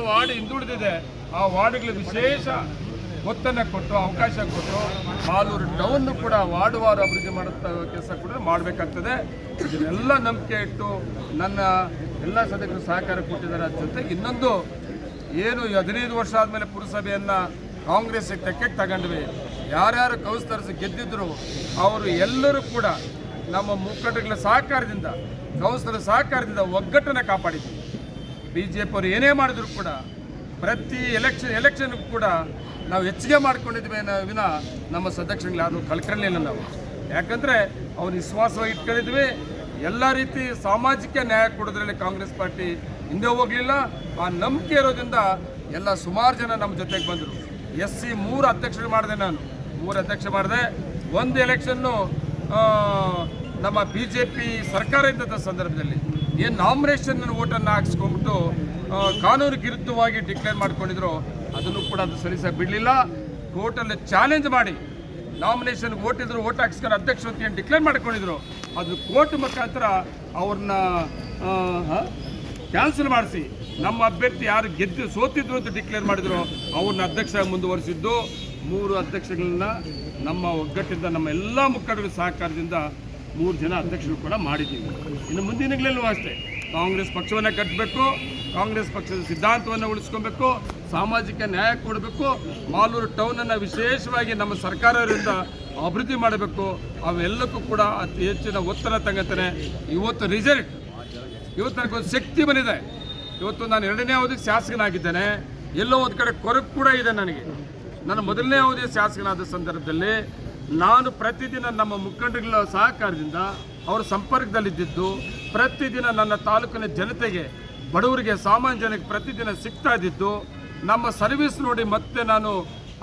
Ward ಹಿಂದುಳಿದಿದೆ, ಆ ವಾರ್ಡ್ಗಳಿಗೆ ವಿಶೇಷ ಒತ್ತನ್ನು ಕೊಟ್ಟು, ಅವಕಾಶ ಕೊಟ್ಟು, ಮಾಲೂರು ಟೌನ್ ಕೂಡ ವಾರ್ಡ್ ವಾರ ಅಭಿವೃದ್ಧಿ ಮಾಡುತ್ತ ಕೆಲಸ ಕೂಡ ಮಾಡಬೇಕಾಗ್ತದೆ. ಇದನ್ನೆಲ್ಲ ನಂಬಿಕೆ ಇಟ್ಟು ನನ್ನ ಎಲ್ಲ ಸದಸ್ಯರು ಸಹಕಾರ ಕೊಟ್ಟಿದ್ದಾರೆ. ಅದ್ರ ಜೊತೆಗೆ ಇನ್ನೊಂದು, ಏನು ಹದಿನೈದು ವರ್ಷ ಆದಮೇಲೆ ಪುರಸಭೆಯನ್ನು ಕಾಂಗ್ರೆಸ್ ತೆಕ್ಕೆಗೆ ತಗೊಂಡ್ವಿ. ಯಾರ್ಯಾರು ಕೌನ್ಸಿಲರ್ಸ್ ಗೆದ್ದಿದ್ರು, ಅವರು ಎಲ್ಲರೂ ಕೂಡ ನಮ್ಮ ಮುಖಂಡಗಳ ಸಹಕಾರದಿಂದ ಕೌಸ್ತರ ಸಹಕಾರದಿಂದ ಒಗ್ಗಟ್ಟನ್ನು ಕಾಪಾಡಿದ್ವಿ. ಬಿ ಜೆ ಪಿ ಅವರು ಏನೇ ಮಾಡಿದ್ರು ಕೂಡ, ಪ್ರತಿ ಎಲೆಕ್ಷನ್ ಎಲೆಕ್ಷನ್ಗೂ ಕೂಡ ನಾವು ಹೆಚ್ಚಿಗೆ ಮಾಡ್ಕೊಂಡಿದ್ವಿ ಅನ್ನೋ ವಿನ ನಮ್ಮ ಸದಸ್ಯರುಗಳು ಯಾರು ಕಳ್ಕೊಳ್ಳಲಿಲ್ಲ ನಾವು. ಯಾಕಂದರೆ ಅವ್ರು ವಿಶ್ವಾಸವಾಗಿ ಇಟ್ಕೊಂಡಿದ್ವಿ. ಎಲ್ಲ ರೀತಿ ಸಾಮಾಜಿಕ ನ್ಯಾಯ ಕೊಡೋದ್ರಲ್ಲಿ ಕಾಂಗ್ರೆಸ್ ಪಾರ್ಟಿ ಹಿಂದೆ ಹೋಗಲಿಲ್ಲ. ಆ ನಂಬಿಕೆ ಇರೋದ್ರಿಂದ ಎಲ್ಲ ಸುಮಾರು ಜನ ನಮ್ಮ ಜೊತೆಗೆ ಬಂದರು. ಎಸ್ ಸಿ ಮೂರು ಅಧ್ಯಕ್ಷರು ಮಾಡಿದೆ ನಾನು. ಮೂರು ಅಧ್ಯಕ್ಷ ಮಾಡಿದೆ. ಒಂದು ಎಲೆಕ್ಷನ್ನು ನಮ್ಮ ಬಿ ಜೆ ಪಿ ಸರ್ಕಾರ ಇದ್ದಂಥ ಸಂದರ್ಭದಲ್ಲಿ. ಏನು ನಾಮಿನೇಷನ್ ಓಟನ್ನು ಹಾಕ್ಸ್ಕೊಂಡ್ಬಿಟ್ಟು ಕಾನೂನು ವಿರುದ್ಧವಾಗಿ ಡಿಕ್ಲೇರ್ ಮಾಡ್ಕೊಂಡಿದ್ರು, ಅದನ್ನು ಕೂಡ ಅದು ಸರಿಸಾಗಿ ಬಿಡಲಿಲ್ಲ. ಕೋರ್ಟಲ್ಲಿ ಚಾಲೆಂಜ್ ಮಾಡಿ, ನಾಮಿನೇಷನ್ ಓಟ್ ಇದ್ರು ಓಟ್ ಹಾಕ್ಸ್ಕೊಂಡು ಅಧ್ಯಕ್ಷ ಅಂತ ಏನು ಡಿಕ್ಲೇರ್ ಮಾಡ್ಕೊಂಡಿದ್ರು. ಅದು ಕೋರ್ಟ್ ಮುಖಾಂತರ ಅವ್ರನ್ನ ಕ್ಯಾನ್ಸಲ್ ಮಾಡಿಸಿ, ನಮ್ಮ ಅಭ್ಯರ್ಥಿ ಯಾರು ಗೆದ್ದು ಸೋತಿದ್ರು ಅಂತ ಡಿಕ್ಲೇರ್ ಮಾಡಿದ್ರು, ಅವ್ರನ್ನ ಅಧ್ಯಕ್ಷ ಮುಂದುವರಿಸಿದ್ದು. ಮೂರು ಅಧ್ಯಕ್ಷಗಳನ್ನ ನಮ್ಮ ಒಗ್ಗಟ್ಟಿಂದ ನಮ್ಮ ಎಲ್ಲ ಮುಖಂಡರ ಸಹಕಾರದಿಂದ ಮೂರು ಜನ ಅಧ್ಯಕ್ಷರು ಕೂಡ ಮಾಡಿದ್ದೀವಿ. ಇನ್ನು ಮುಂದಿನಗಳಲ್ಲೂ ದಿನಗಳಲ್ಲೂ ಅಷ್ಟೇ, ಕಾಂಗ್ರೆಸ್ ಪಕ್ಷವನ್ನು ಕಟ್ಟಬೇಕು ಕಾಂಗ್ರೆಸ್ ಪಕ್ಷದ ಸಿದ್ಧಾಂತವನ್ನು ಉಳಿಸ್ಕೊಬೇಕು, ಸಾಮಾಜಿಕ ನ್ಯಾಯ ಕೊಡಬೇಕು, ಮಾಲೂರು ಟೌನನ್ನು ವಿಶೇಷವಾಗಿ ನಮ್ಮ ಸರ್ಕಾರದಿಂದ ಅಭಿವೃದ್ಧಿ ಮಾಡಬೇಕು, ಅವೆಲ್ಲಕ್ಕೂ ಕೂಡ ಅತಿ ಹೆಚ್ಚಿನ ಒತ್ತಡ ತಂಗತಾನೆ ಇವತ್ತು ರಿಸಲ್ಟ್ ಇವತ್ತು ನನಗೊಂದು ಶಕ್ತಿ ಬಂದಿದೆ. ಇವತ್ತು ನಾನು ಎರಡನೇ ಅವಧಿಗೆ ಶಾಸಕನಾಗಿದ್ದೇನೆ. ಎಲ್ಲೋ ಒಂದು ಕಡೆ ಕೊರಗು ಕೂಡ ಇದೆ ನನಗೆ. ನಾನು ಮೊದಲನೇ ಅವಧಿಯ ಶಾಸಕನಾದ ಸಂದರ್ಭದಲ್ಲಿ ನಾನು ಪ್ರತಿದಿನ ನಮ್ಮ ಮುಖಂಡಗಳ ಸಹಕಾರದಿಂದ ಅವರ ಸಂಪರ್ಕದಲ್ಲಿದ್ದಿದ್ದು, ಪ್ರತಿದಿನ ನನ್ನ ತಾಲೂಕಿನ ಜನತೆಗೆ, ಬಡವರಿಗೆ, ಸಾಮಾನ್ಯ ಜನಕ್ಕೆ ಪ್ರತಿದಿನ ಸಿಗ್ತಾ ಇದ್ದಿದ್ದು, ನಮ್ಮ ಸರ್ವಿಸ್ ನೋಡಿ ಮತ್ತೆ ನಾನು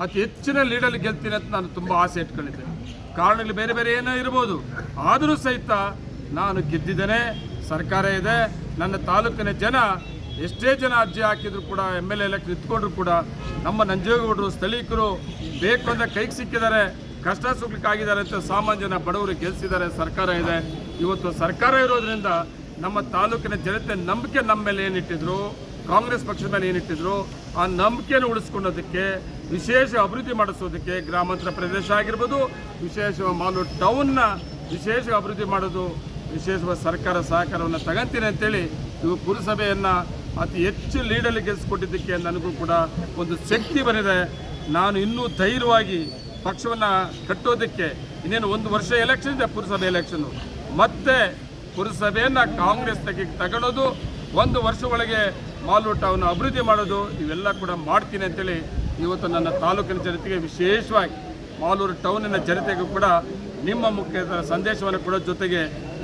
ಅತಿ ಹೆಚ್ಚಿನ ಲೀಡಲ್ಲಿ ಗೆಲ್ತೀನಿ ಅಂತ ನಾನು ತುಂಬ ಆಸೆ ಇಟ್ಕೊಂಡಿದ್ದೆ. ಕಾರಣಗಳು ಬೇರೆ ಬೇರೆ ಏನೋ ಇರ್ಬೋದು. ಆದರೂ ಸಹಿತ ನಾನು ಗೆದ್ದಿದ್ದೇನೆ, ಸರ್ಕಾರ ಇದೆ, ನನ್ನ ತಾಲೂಕಿನ ಜನ, ಎಷ್ಟೇ ಜನ ಅರ್ಜಿ ಹಾಕಿದ್ರು ಕೂಡ, ಎಂ ಎಲ್ ಎ ಎಲೆಕ್ಷನ್ ನಿಂತ್ಕೊಂಡ್ರು ಕೂಡ, ನಮ್ಮ ನಂಜೇಗೌಡರು ಸ್ಥಳೀಕರು ಬೇಕು ಅಂದರೆ ಕೈಗೆ ಸಿಕ್ಕಿದ್ದಾರೆ. ಕಷ್ಟ ಸುಖಕ್ಕಾಗಿದ್ದಾರೆ ಅಂತ ಸಾಮಾನ್ಯ ಜನ ಬಡವರು ಗೆಲ್ಲಿಸಿದ್ದಾರೆ ಸರ್ಕಾರ ಇದೆ. ಇವತ್ತು ಸರ್ಕಾರ ಇರೋದ್ರಿಂದ ನಮ್ಮ ತಾಲೂಕಿನ ಜನತೆ ನಂಬಿಕೆ ನಮ್ಮ ಮೇಲೆ ಏನಿಟ್ಟಿದ್ರು ಕಾಂಗ್ರೆಸ್ ಪಕ್ಷದ ಮೇಲೆ ಏನಿಟ್ಟಿದ್ರು ಆ ನಂಬಿಕೆಯನ್ನು ಉಳಿಸ್ಕೊಳ್ಳೋದಕ್ಕೆ, ವಿಶೇಷ ಅಭಿವೃದ್ಧಿ ಮಾಡಿಸೋದಕ್ಕೆ ಗ್ರಾಮಾಂತರ ಪ್ರದೇಶ ಆಗಿರ್ಬೋದು, ವಿಶೇಷ ಮಾಲು ಟೌನ್ನ ವಿಶೇಷ ಅಭಿವೃದ್ಧಿ ಮಾಡೋದು ವಿಶೇಷವಾಗಿ ಸರ್ಕಾರ ಸಹಕಾರವನ್ನು ತಗಂತೀನಿ ಅಂತೇಳಿ ಇವು ಪುರಸಭೆಯನ್ನು ಅತಿ ಹೆಚ್ಚು ಲೀಡಲ್ಲಿ ಗೆಲ್ಲಿಸ್ಕೊಟ್ಟಿದ್ದಕ್ಕೆ ನನಗೂ ಕೂಡ ಒಂದು ಶಕ್ತಿ ಬಂದಿದೆ. ನಾನು ಇನ್ನೂ ಧೈರ್ಯವಾಗಿ ಪಕ್ಷವನ್ನು ಕಟ್ಟೋದಕ್ಕೆ ಇನ್ನೇನು ಒಂದು ವರ್ಷ ಎಲೆಕ್ಷನ್ ಇದೆ, ಪುರಸಭೆ ಎಲೆಕ್ಷನ್ನು ಮತ್ತೆ ಪುರಸಭೆಯನ್ನು ಕಾಂಗ್ರೆಸ್ ತೆಗೆ ತಗೊಳ್ಳೋದು ಒಂದು ವರ್ಷ ಒಳಗೆ ಮಾಲೂರು ಟೌನ್ ಅಭಿವೃದ್ಧಿ ಮಾಡೋದು, ಇವೆಲ್ಲ ಕೂಡ ಮಾಡ್ತೀನಿ ಅಂತೇಳಿ ಇವತ್ತು ನನ್ನ ತಾಲೂಕಿನ ಜನತೆಗೆ ವಿಶೇಷವಾಗಿ ಮಾಲೂರು ಟೌನಿನ ಜನತೆಗೂ ಕೂಡ ನಿಮ್ಮ ಮುಖ್ಯದ ಸಂದೇಶವನ್ನು ಕೊಡೋ ಜೊತೆಗೆ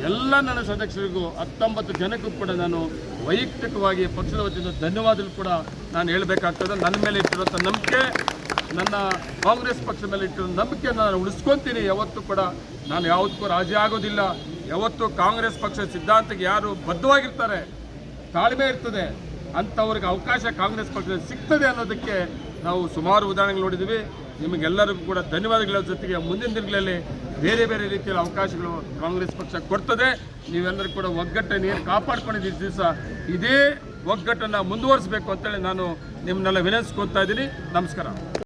ಎಲ್ಲ ನನ್ನ ಸದಸ್ಯರಿಗೂ ಹತ್ತೊಂಬತ್ತು ಜನಕ್ಕೂ ಕೂಡ ನಾನು ವೈಯಕ್ತಿಕವಾಗಿ ಪಕ್ಷದ ವತಿಯಿಂದ ಧನ್ಯವಾದಗಳು ಕೂಡ ನಾನು ಹೇಳಬೇಕಾಗ್ತದೆ. ನನ್ನ ಮೇಲೆ ಇಟ್ಟಿರುವಂಥ ನಂಬಿಕೆ ನನ್ನ ಕಾಂಗ್ರೆಸ್ ಪಕ್ಷದ ಮೇಲೆ ಇಟ್ಟು ನಂಬಿಕೆಯನ್ನು ನಾನು ಉಳಿಸ್ಕೊತೀನಿ. ಯಾವತ್ತೂ ಕೂಡ ನಾನು ಯಾವತ್ತೂ ರಾಜಿ ಆಗೋದಿಲ್ಲ. ಯಾವತ್ತೂ ಕಾಂಗ್ರೆಸ್ ಪಕ್ಷದ ಸಿದ್ಧಾಂತಕ್ಕೆ ಯಾರು ಬದ್ಧವಾಗಿರ್ತಾರೆ, ತಾಳ್ಮೆ ಇರ್ತದೆ, ಅಂಥವ್ರಿಗೆ ಅವಕಾಶ ಕಾಂಗ್ರೆಸ್ ಪಕ್ಷದಲ್ಲಿ ಸಿಗ್ತದೆ ಅನ್ನೋದಕ್ಕೆ ನಾವು ಸುಮಾರು ಉದಾಹರಣೆಗಳು ನೋಡಿದ್ದೀವಿ. ನಿಮಗೆಲ್ಲರಿಗೂ ಕೂಡ ಧನ್ಯವಾದಗಳ. ಜೊತೆಗೆ ಮುಂದಿನ ದಿನಗಳಲ್ಲಿ ಬೇರೆ ಬೇರೆ ರೀತಿಯಲ್ಲಿ ಅವಕಾಶಗಳು ಕಾಂಗ್ರೆಸ್ ಪಕ್ಷ ಕೊಡ್ತದೆ. ನೀವೆಲ್ಲರೂ ಕೂಡ ಒಗ್ಗಟ್ಟನ್ನು ನೀರು ಕಾಪಾಡ್ಕೊಂಡಿದ್ದೀರಿ ದಿವಸ. ಇದೇ ಒಗ್ಗಟ್ಟನ್ನು ಮುಂದುವರಿಸಬೇಕು ಅಂತೇಳಿ ನಾನು ನಿಮ್ಮನ್ನೆಲ್ಲ ವಿನಂತಿಸ್ಕೊತಾ ಇದ್ದೀನಿ. ನಮಸ್ಕಾರ.